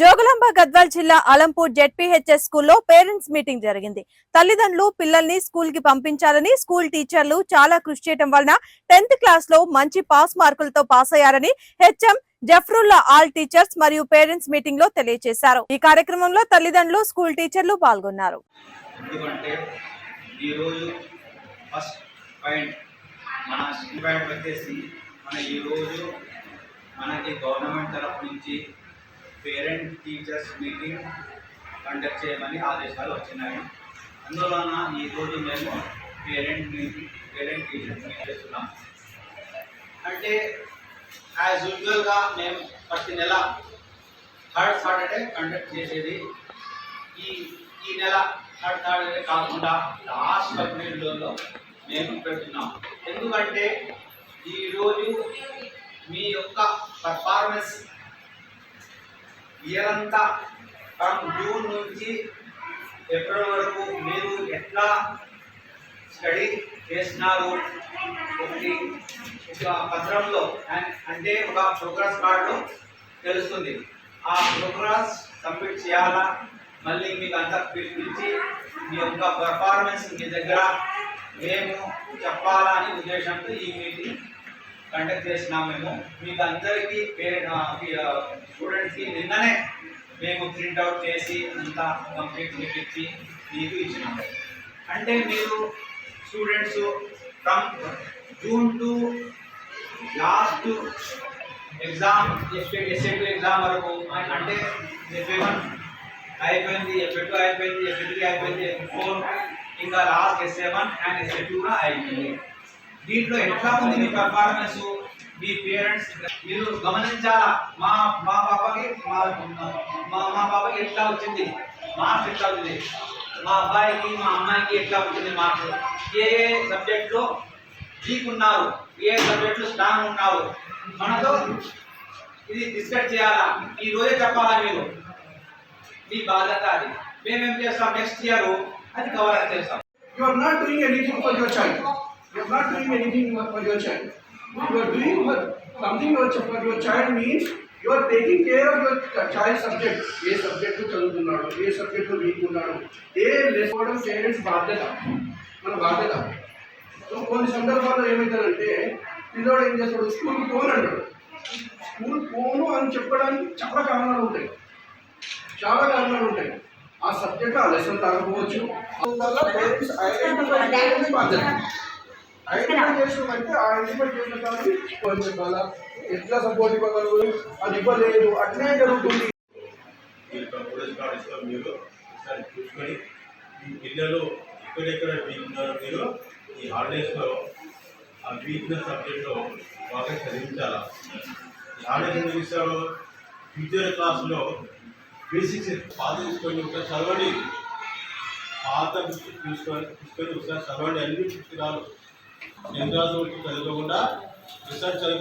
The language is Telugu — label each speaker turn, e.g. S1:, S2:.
S1: జోగులాంబ గద్వాల్ జిల్లా అలంపూర్ జెడ్పీహెచ్ఎస్ స్కూల్లో పేరెంట్స్ మీటింగ్ జరిగింది. తల్లిదండ్రులు పిల్లల్ని స్కూల్కి పంపించాలని స్కూల్ టీచర్లు చాలా కృషి చేయడం వలన టెన్త్ క్లాస్లో మంచి పాస్ మార్కులతో పాస్ అయ్యారని హెచ్ఎం జఫ్రుల్లా ఆల్ టీచర్స్ మరియు పేరెంట్స్ మీటింగ్లో తెలియజేశారు. ఈ కార్యక్రమంలో తల్లిదండ్రులు స్కూల్ టీచర్లు పాల్గొన్నారు.
S2: మన మన మనకి గవర్నమెంట్ తరఫు నుంచి పేరెంట్ టీచర్స్ మీటింగ్ కండక్ట్ చేయమని ఆదేశాలు వచ్చినాయి. అందువలన ఈరోజు మేము parent meeting parent teachers meeting చేస్తున్నాం. అంటే యాజ్ యూజువల్గా మేము ప్రతి నెల థర్డ్ సాటర్డే కండక్ట్ చేసేది ఈ ఈ నెల థర్డ్ సాటర్డే కాకుండా లాస్ట్ పద్దెనిమిదిలో మేము పెడుతున్నాం. ఎందుకంటే ఈరోజు మీ యొక్క పర్ఫార్మెన్స్ ఇయరంతా ఫ్రమ్ జూన్ నుంచి ఏప్రిల్ వరకు మీరు ఎట్లా స్టడీ చేసినారు? ఒకటి ఒక పత్రంలో అంటే ఒక ప్రోగ్రెస్ కార్డులో తెలుస్తుంది. ఆ ప్రోగ్రెస్ సబ్మిట్ చేయాలా? మళ్ళీ మీకు అంతా పిలిపించి మీ యొక్క పర్ఫార్మెన్స్ మీ దగ్గర మేము చెప్పాలా అనే ఉద్దేశంతో ఈ మీటింగ్ కండక్ట్ చేసినాం మేము. మీకు అందరికీ స్టూడెంట్స్కి నిన్ననే మేము ప్రింట్అవుట్ చేసి అంతా కంప్లీట్ చేపించి మీకు ఇచ్చినాము అంటే మీరు students from June to last exam SP SAP exam వరకు అంటే ఎఫ్ఏ వన్ అయిపోయింది ఎఫ్ఏ టూ అయిపోయింది ఎఫ్ఏ త్రీ అయిపోయింది ఎఫ్ఏ ఫోర్ ఇంకా last SA one and SA two కూడా అయిపోయింది. దీంట్లో ఎట్లా ఉంది మీ పర్ఫార్మెన్స్ మీ పేరెంట్స్ మీరు గమనించాలా? మా మా పాపకి మా మా మా పాపకి ఎట్లా వచ్చింది? మార్క్స్ ఎట్లా వచ్చింది మా అబ్బాయికి మా అమ్మాయికి ఎట్లా వచ్చింది మార్క్స్? ఏ ఏ సబ్జెక్ట్లో వీక్ ఉన్నారు? ఏ సబ్జెక్టులు స్ట్రాంగ్ ఉన్నారు? మనతో ఇది డిస్కస్ చేయాలా? ఈ రోజే చెప్పాలా మీరు? మీ బాధ్యత అది. మేమేం చేస్తాం? నెక్స్ట్ ఇయర్ అది కవర్ అని చేస్తాం.
S3: You are not doing anything for your child You are not doing anything for your child. You are doing for something for for your child means you are taking care of your ch- child subject. A subject చదువుతున్నాడు ఏ సబ్జెక్టు వీక్ ఉన్నాడు ఏ లేకపోవడం పేరెంట్స్ బాధ్యత మన బాధ్యత సో కొన్ని సందర్భాల్లో ఏమవుతుందంటే పిల్లోడు ఏం చేస్తాడు స్కూల్కి పోను అంటాడు స్కూల్ పోను అని చెప్పడానికి చాలా కారణాలు ఉంటాయి చాలా కారణాలు ఉంటాయి ఆ సబ్జెక్ట్ ఆ లెసన్ తాగకపోవచ్చు అందువల్ల పేరెంట్స్ ఐడెంటిఫై చేయడం బాధ్యత ఐడెంటిఫై చేసిన అంటే ఐడెంటిఫై చేసిన చెప్పాలా? ఎట్లా సపోర్ట్ ఇవ్వగలరు అది ఇవ్వలేదు. అట్లే జరుగుతుంది.
S4: మీరు ఒకసారి చూసుకొని మీ పిల్లలు ఎక్కడెక్కడ వీక్ ఉన్నారో మీరు ఈ హాలిడేస్లో ఆ వీక్నెస్ సబ్జెక్ట్లో బాగా చదివించాలా? ఈ హాలిడేస్ ఇస్తారు? ఫ్యూచర్ క్లాస్లో బేసిక్స్ పాత తీసుకొని ఒకసారి చదవండి. పాత తీసుకొని తీసుకొని ఒకసారి చదవండి. అన్ని పుస్తకాలు ఎన్ని రోజులు రీసెర్చ్ ఒకసారి